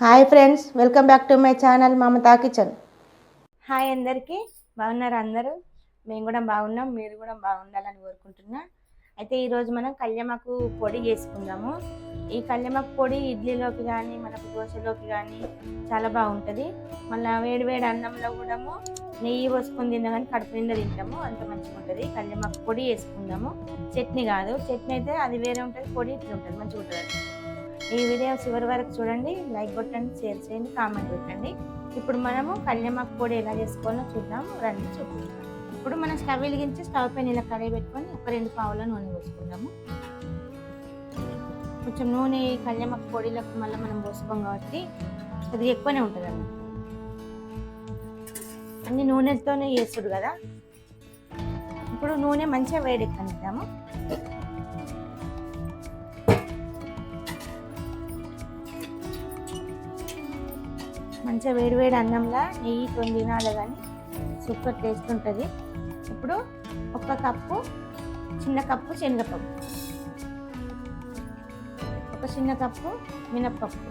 Hi friends welcome back to my channel Mamata kitchen. Hi అందరికీ బాగున్నారు అందరూ? మేము కూడా బాగున్నాం మీరు కూడా బాగుండాలని కోరుకుంటున్నా. అయితే ఈరోజు మనం కళ్యమాకు పొడి చేసుకుందాము. ఈ కళ్యమాకు పొడి ఇడ్లీలోకి కానీ మనకు దోశలోకి కానీ చాలా బాగుంటుంది. మళ్ళీ వేడి వేడి అన్నంలో కూడా నెయ్యి పోసుకొని తిన్నా కానీ కడుపు నిండా తింటాము అంత మంచిగా ఉంటుంది కళ్యమాకు పొడి వేసుకుందాము చట్నీ కాదు చట్నీ అయితే అది వేరే ఉంటుంది పొడి ఇట్లా ఉంటుంది మంచిగా ఉంటుంది ఈ వీడియో చివరి వరకు చూడండి లైక్ కొట్టండి షేర్ చేయండి కామెంట్ పెట్టండి. ఇప్పుడు మనము కళ్యామాకు పొడి ఎలా చేసుకోవాలో చూద్దాం రండి చూపిస్తాం ఇప్పుడు మనం స్టవ్ వెలిగించి స్టవ్ పైన ఇలా కడాయి పెట్టుకొని ఒక రెండు పావుల నూనె పోసుకుందాము. కొంచెం నూనె ఈ కళ్యామాకు పొడిలకు మళ్ళీ మనం పోసుకోం కాబట్టి అది ఎక్కువనే ఉంటుంది అన్నమాట. అన్ని నూనెతోనే వేస్తుడు కదా. ఇప్పుడు నూనె మంచిగా వేడెక్కనిద్దాము. మంచిగా వేడివేడి అన్నంలో నెయ్యి కొన్ని తినాలి కానీ సూపర్ టేస్ట్ ఉంటుంది. ఇప్పుడు ఒక కప్పు చిన్న కప్పు శనగపప్పు. ఒక చిన్న కప్పు మినప్పప్పు.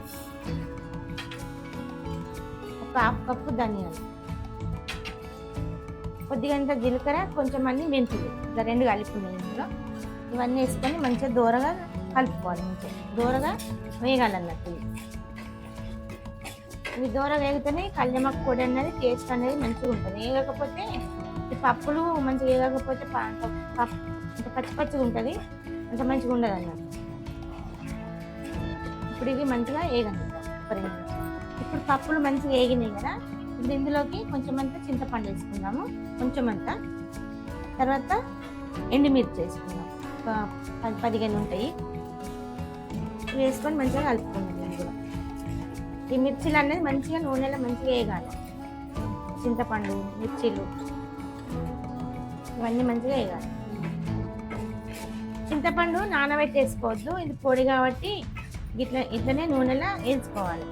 ఒక హాఫ్ కప్పు ధనియాలు. కొద్దిగంత జీలకర్ర కొంచెం అన్ని మెంతులు. ఇలా రెండు కలుపుకున్నాయి ఇందులో. ఇవన్నీ వేసుకొని మంచిగా దూరగా కలుపుకోవాలి మంచిగా. దూరగా వేయగలన్నట్టు ఇవి. ఇవి వేగితేనే కళ్యామాకు పొడి అనేది టేస్ట్ అనేది మంచిగా ఉంటుంది. వేగకపోతే పప్పులు మంచిగా వేగకపోతే ప- పప్పు అంత పచ్చి పచ్చిగా ఉంటుంది. అంత మంచిగా ఉండదు అన్నమాట. ఇప్పుడు ఇవి మంచిగా వేగండి. ఇప్పుడు పప్పులు మంచిగా వేగినాయి కదా ఇప్పుడు ఇందులోకి కొంచెం అంతా చింతపండు వేసుకుందాము. కొంచెం అంతా. తర్వాత ఎండుమిర్చి వేసుకుందాం. ఒక పది పదిహేను ఉంటాయి. ఇవి వేసుకొని మంచిగా కలుపుకుందాం ఇది కూడా ఈ మిర్చిలు అనేది మంచిగా నూనెలో మంచిగా వేయగాలి చింతపండు మిర్చిలు. ఇవన్నీ మంచిగా వేయగాలి చింతపండు నానబెట్టేసుకోవద్దు. ఇది పొడి కాబట్టి ఇట్లా ఇట్లనే నూనెలో వేసుకోవాలి.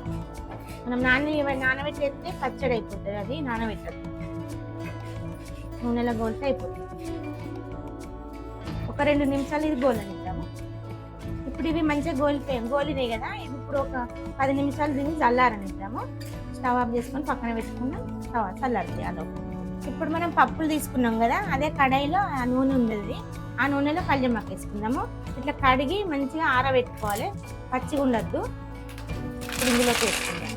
మనం నాన నానబెట్టేస్తే పచ్చడి అయిపోతుంది. అది నానబెట్టదు నూనెలో గోలితే అయిపోతుంది. ఒక రెండు నిమిషాలు ఇది గోలనిద్దాము. ఇప్పుడు ఇవి మంచిగా గోలిపోయాం గోలినాయి కదా ఇప్పుడు ఒక పది నిమిషాలు దీన్ని చల్లారనిద్దాము స్టవ్ ఆఫ్ చేసుకొని పక్కన పెట్టుకున్నాం స్టవ్ చల్లారి చేయాలి ఇప్పుడు మనం పప్పులు తీసుకున్నాం కదా అదే కడాయిలో ఆ నూనె ఉంది ఆ నూనెలో కళ్యామాకు వేసుకుందాము ఇట్లా కడిగి మంచిగా ఆరబెట్టుకోవాలి. పచ్చిగా ఉండద్దు. ఇప్పుడు ఇందులోకి వేసుకుందాం.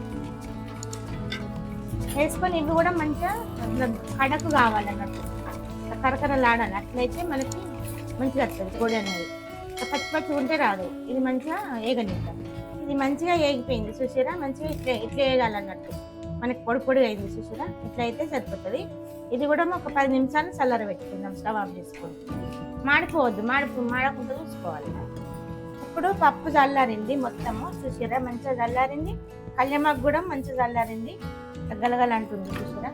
వేసుకొని ఇవి కూడా మంచిగా కడకు కావాలన్నట్టు. కరకరలాడాలి. అట్లయితే మనకి మంచిగా వస్తుంది పొడి అనేది. పచ్చి పచ్చి ఉంటే రాదు. ఇది మంచిగా ఏగనిద్దాం ఇది మంచిగా ఏగిపోయింది చూసారా? మంచిగా ఇట్లా ఇట్లా వేయగలన్నట్టు మనకి పొడి పొడిగా అయింది చూసారా? ఇట్లా అయితే సరిపోతుంది. ఇది కూడా ఒక పది నిమిషాలు చల్లర పెట్టుకుందాం స్టవ్ ఆఫ్ చేసుకొని. మాడిపోవద్దు మాడిపో మాడకుండా చూసుకోవాలి. ఇప్పుడు పప్పు చల్లారింది మొత్తము చూసారా? మంచిగా చల్లారింది. కళ్యమాకు కూడా మంచిగా చల్లారింది. గలగలంటుంది చూసారా?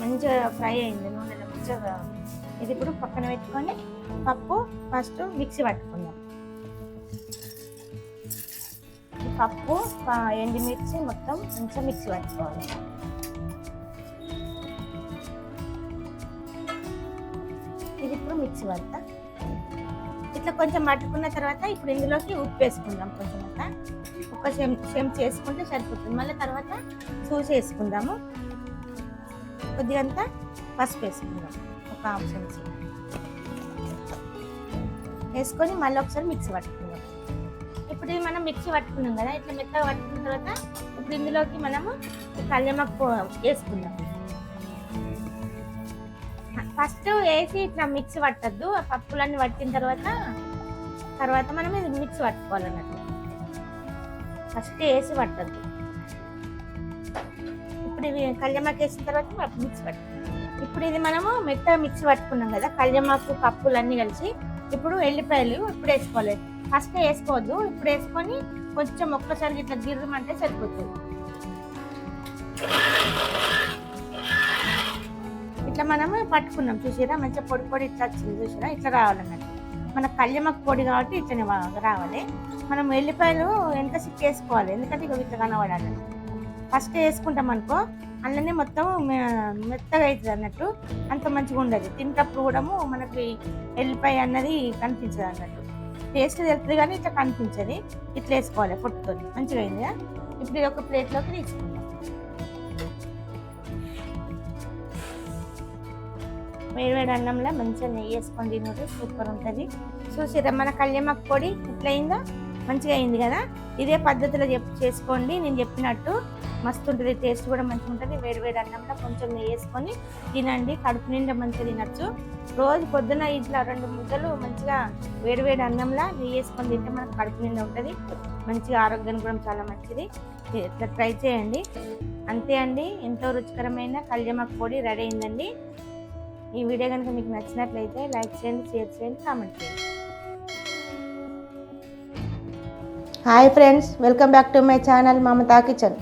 మంచిగా ఫ్రై అయింది నూనెలో మంచిగా ఇది ఇప్పుడు పక్కన పెట్టుకొని పప్పు ఫస్ట్ మిక్సీ పట్టుకుందాం. పప్పు ఎండిమిర్చి ఎండుమిర్చి మొత్తం కొంచెం మిక్సీ పట్టుకోవాలి. ఇది ఇప్పుడు మిక్సీ పడతా ఇట్లా కొంచెం పట్టుకున్న తర్వాత ఇప్పుడు ఇందులోకి ఉప్పు వేసుకుందాం కొంచెం అంతా. ఒక చెం చెంచా వేసుకుంటే సరిపోతుంది. మళ్ళీ తర్వాత చూసి వేసుకుందాము. కొద్దిగంతా పసుపు వేసుకుందాం. ఒక హాఫ్ వేసుకొని మళ్ళీ ఒకసారి మిక్సీ పట్టుకుందాం. ఇప్పుడు ఇది మనం మిక్సీ పట్టుకున్నాం కదా ఇట్లా మెత్తగా పట్టుకున్న తర్వాత ఇప్పుడు ఇందులోకి మనము ఈ వేసుకుందాం. ఫస్ట్ వేసి ఇట్లా మిక్సీ పట్టద్దు ఆ పప్పులన్నీ పట్టిన తర్వాత తర్వాత మనం ఇది మిక్సీ పట్టుకోవాలన్నట్టు. ఫస్ట్ వేసి పట్టద్దు. ఇప్పుడు ఇవి కళ్యమాకు వేసిన తర్వాత మిక్సీ పట్టు ఇప్పుడు ఇది మనము మెత్తగా మిక్సీ పట్టుకున్నాం కదా కళ్యమాకు పప్పులు అన్నీ కలిసి ఇప్పుడు ఎల్లిపాయలు ఇప్పుడు వేసుకోవాలి. ఫస్ట్ వేసుకోవద్దు. ఇప్పుడు వేసుకొని కొంచెం ఒక్కసారి ఇట్లా గిర్రమంటే సరిపోతుంది. ఇట్లా మనము పట్టుకున్నాం చూసారా? మంచిగా పొడి పొడి ఇట్లా వచ్చింది చూసారా? ఇట్లా రావాలన్నట్టు. మన కళ్యమక్క పొడి కాబట్టి ఇట్లనే రావాలి. మనం ఎల్లిపాయలు ఎంత సిక్కేసుకోవాలి ఎందుకంటే ఇక ఇట్లా కనబడాలి. ఫస్ట్ వేసుకుంటాం అనుకో అందులోనే మొత్తం మె- మెత్తగా అవుతుంది అన్నట్టు అంత మంచిగా ఉండదు. తింటప్పుడు కూడా మనకి ఎల్లిపాయ అన్నది కనిపించదు అన్నట్టు. టేస్ట్ తెలుస్తుంది కానీ ఇట్లా కనిపించదు. ఇట్లా వేసుకోవాలి పొట్టుతో మంచిగా అయింది? ఇప్పుడు ఇది ఒక ప్లేట్లోకి తీసుకుందాం. వేడివేడి అన్నంలో మంచిగా నెయ్యి వేసుకొని తినరు సూపర్ ఉంటుంది. చూసిరా మన కళ్యామక్ పొడి ఇట్లా అయిందో? మంచిగా అయింది కదా? ఇదే పద్ధతిలో చెప్ చేసుకోండి. నేను చెప్పినట్టు మస్తు ఉంటుంది టేస్ట్ కూడా మంచిగా ఉంటుంది వేడి వేడి అన్నంలో కొంచెం నెయ్యి వేసుకొని తినండి. కడుపు నిండా మంచిగా తినచ్చు. రోజు పొద్దున ఇట్లా రెండు ముద్దలు మంచిగా వేడి వేడి అన్నంలో నెయ్యి వేసుకొని తింటే మనకు కడుపు నిండా ఉంటుంది. మంచిగా ఆరోగ్యానికి కూడా చాలా మంచిది. ఇట్లా ట్రై చేయండి. అంతే అండి. ఎంతో రుచికరమైన కళ్యామక్ పొడి రెడీ అయిందండి. ఈ వీడియో కనుక మీకు నచ్చినట్లయితే లైక్ చేయండి షేర్ చేయండి కామెంట్ చేయండి. Hi friends. Welcome back to my channel Mamata kitchen.